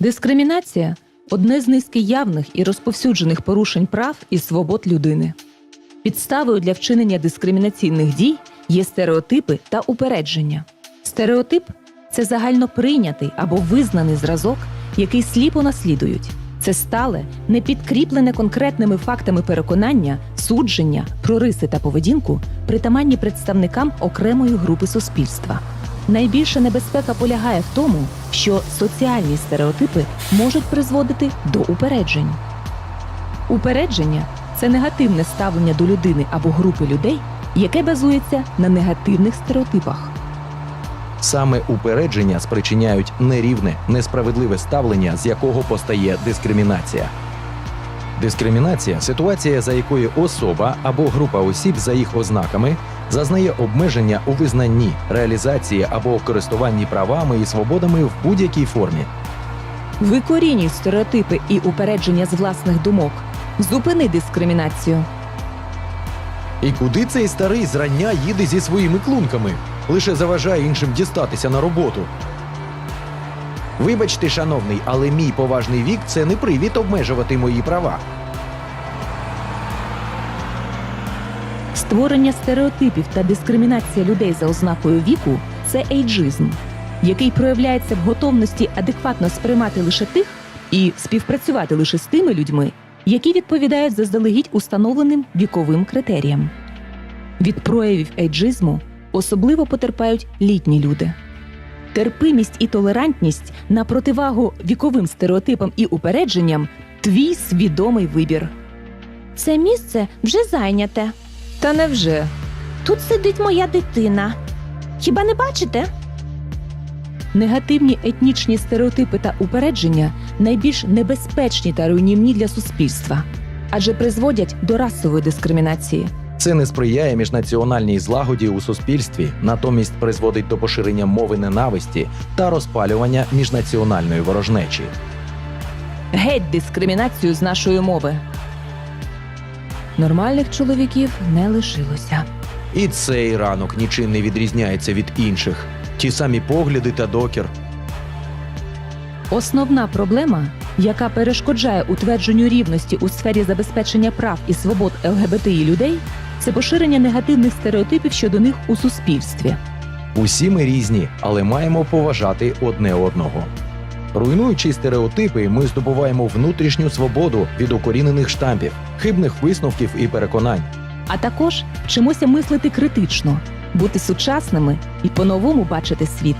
Дискримінація одне з низки явних і розповсюджених порушень прав і свобод людини. Підставою для вчинення дискримінаційних дій є стереотипи та упередження. Стереотип це загально прийнятий або визнаний зразок, який сліпо наслідують. Це стале, не підкріплене конкретними фактами переконання, судження про риси та поведінку, притаманні представникам окремої групи суспільства. Найбільша небезпека полягає в тому, що соціальні стереотипи можуть призводити до упереджень. Упередження це негативне ставлення до людини або групи людей, яке базується на негативних стереотипах. Саме упередження спричиняють нерівне, несправедливе ставлення, з якого постає дискримінація. Дискримінація ситуація, за якою особа або група осіб за їх ознаками зазнає обмеження у визнанні, реалізації або користуванні правами і свободами в будь-якій формі. Викорінюй стереотипи і упередження з власних думок. Зупини дискримінацію. І куди цей старий зрання їде зі своїми клунками? Лише заважає іншим дістатися на роботу. Вибачте, шановний, але мій поважний вік це не привід обмежувати мої права. Створення стереотипів та дискримінація людей за ознакою віку це ейджизм, який проявляється в готовності адекватно сприймати лише тих і співпрацювати лише з тими людьми, які відповідають заздалегідь установленим віковим критеріям. Від проявів ейджизму особливо потерпають літні люди. Терпимість і толерантність на противагу віковим стереотипам і упередженням твій свідомий вибір. Це місце вже зайняте. Та невже? Тут сидить моя дитина. Хіба не бачите? Негативні етнічні стереотипи та упередження найбільш небезпечні та руйнівні для суспільства, адже призводять до расової дискримінації. Це не сприяє міжнаціональній злагоді у суспільстві, натомість призводить до поширення мови ненависті та розпалювання міжнаціональної ворожнечі. Геть дискримінацію з нашої мови. Нормальних чоловіків не лишилося. І цей ранок нічим не відрізняється від інших. Ті самі погляди та докір. Основна проблема, яка перешкоджає утвердженню рівності у сфері забезпечення прав і свобод ЛГБТІ людей, це поширення негативних стереотипів щодо них у суспільстві. Усі ми різні, але маємо поважати одне одного. Руйнуючи стереотипи, ми здобуваємо внутрішню свободу від укорінених штампів, хибних висновків і переконань. А також вчимося мислити критично, бути сучасними і по-новому бачити світ.